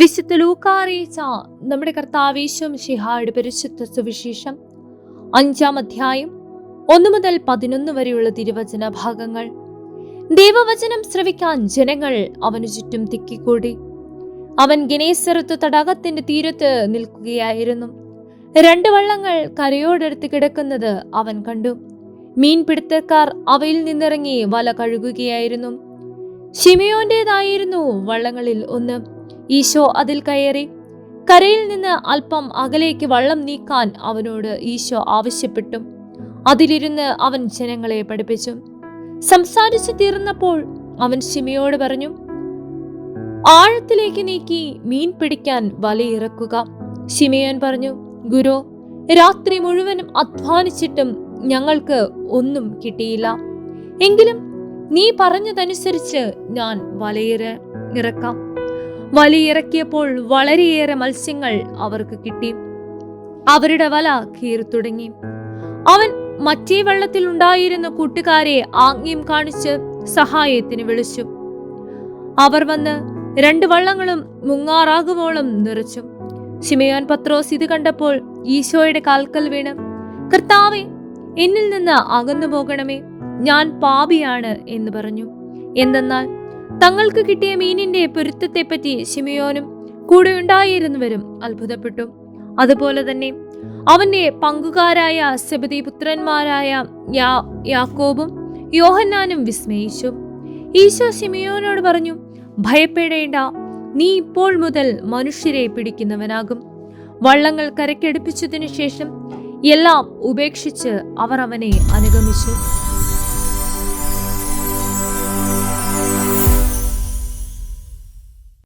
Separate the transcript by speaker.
Speaker 1: വിശുദ്ധ ലൂക്കാറിയിച്ച നമ്മുടെ കർത്താവേശം ഷിഹായുടെ പരിശുദ്ധ സുവിശേഷം അഞ്ചാം അധ്യായം ഒന്നു മുതൽ പതിനൊന്ന് വരെയുള്ള തിരുവചന ഭാഗങ്ങൾ. ദൈവവചനം ശ്രവിക്കാൻ ജനങ്ങൾ അവനു ചുറ്റും തിക്കിക്കൂടി. അവൻ ഗണേശ്വരത്ത് തടാകത്തിന്റെ തീരത്ത് നിൽക്കുകയായിരുന്നു. രണ്ട് വള്ളങ്ങൾ കരയോടടുത്ത് കിടക്കുന്നത് അവൻ കണ്ടു. മീൻപിടുത്തക്കാർ അവയിൽ നിന്നിറങ്ങി വല കഴുകുകയായിരുന്നു. ഷിമയോന്റേതായിരുന്നു വള്ളങ്ങളിൽ ഒന്ന്. ഈശോ അതിൽ കയറി കരയിൽ നിന്ന് അല്പം അകലേക്ക് വള്ളം നീക്കാൻ അവനോട് ഈശോ ആവശ്യപ്പെട്ടു. അതിലിരുന്ന് അവൻ ജനങ്ങളെ പഠിപ്പിച്ചു. സംസാരിച്ചു തീർന്നപ്പോൾ അവൻ ഷിമിയോട് പറഞ്ഞു ആഴത്തിലേക്ക് നീക്കി മീൻ പിടിക്കാൻ വലയിറക്കുക. ഷിമിയൻ പറഞ്ഞു ഗുരു രാത്രി മുഴുവനും അധ്വാനിച്ചിട്ടും ഞങ്ങൾക്ക് ഒന്നും കിട്ടിയില്ല. എങ്കിലും നീ പറഞ്ഞതനുസരിച്ച് ഞാൻ വലയിറ ഇറക്കാം. വലയിറക്കിയപ്പോൾ വളരെയേറെ മത്സ്യങ്ങൾ അവർക്ക് കിട്ടി. അവരുടെ വല കീറി തുടങ്ങി. അവൻ മറ്റേ വെള്ളത്തിൽ ഉണ്ടായിരുന്ന കൂട്ടുകാരെ ആംഗ്യം കാണിച്ച് സഹായത്തിന് വിളിച്ചു. അവർ വന്ന് രണ്ട് വള്ളങ്ങളും മുങ്ങാറാകുവോളം നിറച്ചു. ഷിമയോൻ പത്രോസ് ഇത് കണ്ടപ്പോൾ ഈശോയുടെ കാൽക്കൽ വീണ് കർത്താവെ എന്നിൽ നിന്ന് അകന്നു പോകണമേ ഞാൻ പാപിയാണ് എന്ന് പറഞ്ഞു. എന്തെന്നാൽ തങ്ങൾക്ക് കിട്ടിയ മീനിന്റെ പൊരുത്തത്തെപ്പറ്റി ശിമയോനും കൂടെ ഉണ്ടായിരുന്നവരും അത്ഭുതപ്പെട്ടു. അതുപോലെ തന്നെ അവന്റെ പങ്കുകാരായ സബദി പുത്രന്മാരായ യാ യാക്കോബും യോഹന്നാനും വിസ്മയിച്ചു. ഈശോ ശിമയോനോട് പറഞ്ഞു ഭയപ്പെടേണ്ട നീ ഇപ്പോൾ മുതൽ മനുഷ്യരെ പിടിക്കുന്നവനാകും. വള്ളങ്ങൾ കരക്കടുപ്പിച്ചതിനു ശേഷം എല്ലാം ഉപേക്ഷിച്ച് അവർ അവനെ അനുഗമിച്ചു.